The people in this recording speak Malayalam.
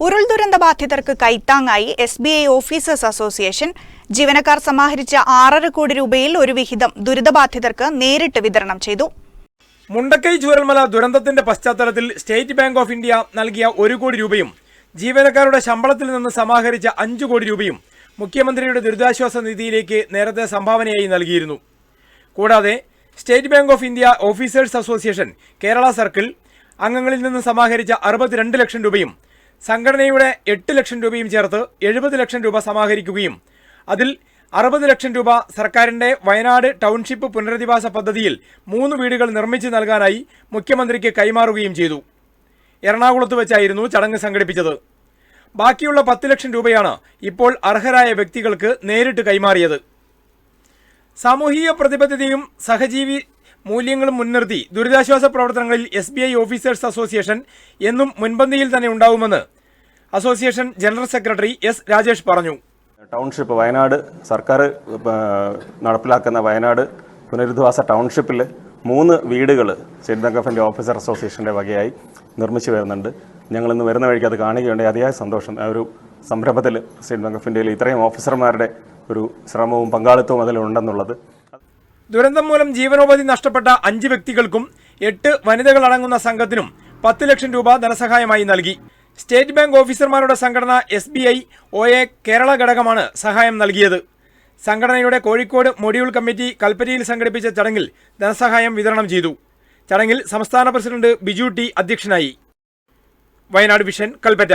ഉരുൾ ദുരന്ത ബാധിതർക്ക് കൈത്താങ്ങായി S B I officers association ജീവനക്കാർ സമാഹരിച്ച ആറര കോടി രൂപയിൽ ഒരു വിഹിതം ദുരിതബാധിതർക്ക് നേരിട്ട് വിതരണം ചെയ്തു. മുണ്ടക്കൈ ചൂരൽമല ദുരന്തത്തിന്റെ പശ്ചാത്തലത്തിൽ സ്റ്റേറ്റ് ബാങ്ക് ഓഫ് ഇന്ത്യ നൽകിയ ഒരു കോടി രൂപയും ജീവനക്കാരുടെ ശമ്പളത്തിൽ നിന്ന് സമാഹരിച്ച അഞ്ചു കോടി രൂപയും മുഖ്യമന്ത്രിയുടെ ദുരിതാശ്വാസ നിധിയിലേക്ക് നേരത്തെ സംഭാവനയായി നൽകിയിരുന്നു. കൂടാതെ State Bank of India officers association Kerala circle അംഗങ്ങളിൽ നിന്ന് സമാഹരിച്ച അറുപത്തിരണ്ട് ലക്ഷം രൂപയും സംഘടനയുടെ എട്ട് ലക്ഷം രൂപയും ചേർത്ത് എഴുപത് ലക്ഷം രൂപ സമാഹരിക്കുകയും അതിൽ അറുപത് ലക്ഷം രൂപ സർക്കാരിന്റെ വയനാട് ടൗൺഷിപ്പ് പുനരധിവാസ പദ്ധതിയിൽ മൂന്ന് വീടുകൾ നിർമ്മിച്ചു നൽകാനായി മുഖ്യമന്ത്രിക്ക് കൈമാറുകയും ചെയ്തു. എറണാകുളത്ത് വെച്ചായിരുന്നു ചടങ്ങ് സംഘടിപ്പിച്ചത്. ബാക്കിയുള്ള പത്ത് ലക്ഷം രൂപയാണ് ഇപ്പോൾ അർഹരായ വ്യക്തികൾക്ക് നേരിട്ട് കൈമാറിയത്. സാമൂഹിക പ്രതിബദ്ധതയും സഹജീവി മൂല്യങ്ങളും മുൻനിർത്തി ദുരിതാശ്വാസ പ്രവർത്തനങ്ങളിൽ എസ് ഓഫീസേഴ്സ് അസോസിയേഷൻ എന്നും മുൻപന്തിയിൽ തന്നെ ഉണ്ടാവുമെന്ന് association general secretary S Rajesh പറഞ്ഞു. ടൗൺഷിപ്പ് വയനാട് സർക്കാർ നടപ്പിലാക്കുന്ന വയനാട് പുനരധിവാസ ടൗൺഷിപ്പിൽ മൂന്ന് വീടുകൾ State Bank of India officer അസോസിയേഷന്റെ വകയായി നിർമ്മിച്ചു വരുന്നുണ്ട്. ഞങ്ങൾ ഇന്ന് വരുന്ന വഴിക്ക് അത് കാണുകയുണ്ടായി അതിയായ സന്തോഷം. ആ ഒരു സംരംഭത്തിൽ സ്റ്റേറ്റ് ബാങ്ക് ഓഫ് ഇന്ത്യയിൽ ഇത്രയും ഓഫീസർമാരുടെ ഒരു ശ്രമവും പങ്കാളിത്തവും അതിലുണ്ടെന്നുള്ളത് ദുരന്തം മൂലം ജീവനോപാധി നഷ്ടപ്പെട്ട അഞ്ച് വ്യക്തികൾക്കും എട്ട് വനിതകളടങ്ങുന്ന സംഘത്തിനും പത്ത് ലക്ഷം രൂപ ധനസഹായമായി നൽകി. സ്റ്റേറ്റ് ബാങ്ക് ഓഫീസർമാരുടെ സംഘടന S B I O A Kerala ഘടകമാണ് സഹായം നൽകിയത്. സംഘടനയുടെ കോഴിക്കോട് മൊഡ്യൂൾ കമ്മിറ്റി കൽപ്പറ്റയിൽ സംഘടിപ്പിച്ച ചടങ്ങിൽ ധനസഹായം വിതരണം ചെയ്തു. ചടങ്ങിൽ സംസ്ഥാന പ്രസിഡന്റ് ബിജു ടി അധ്യക്ഷനായി. വയനാട് വിഷൻ കൽപ്പറ്റ.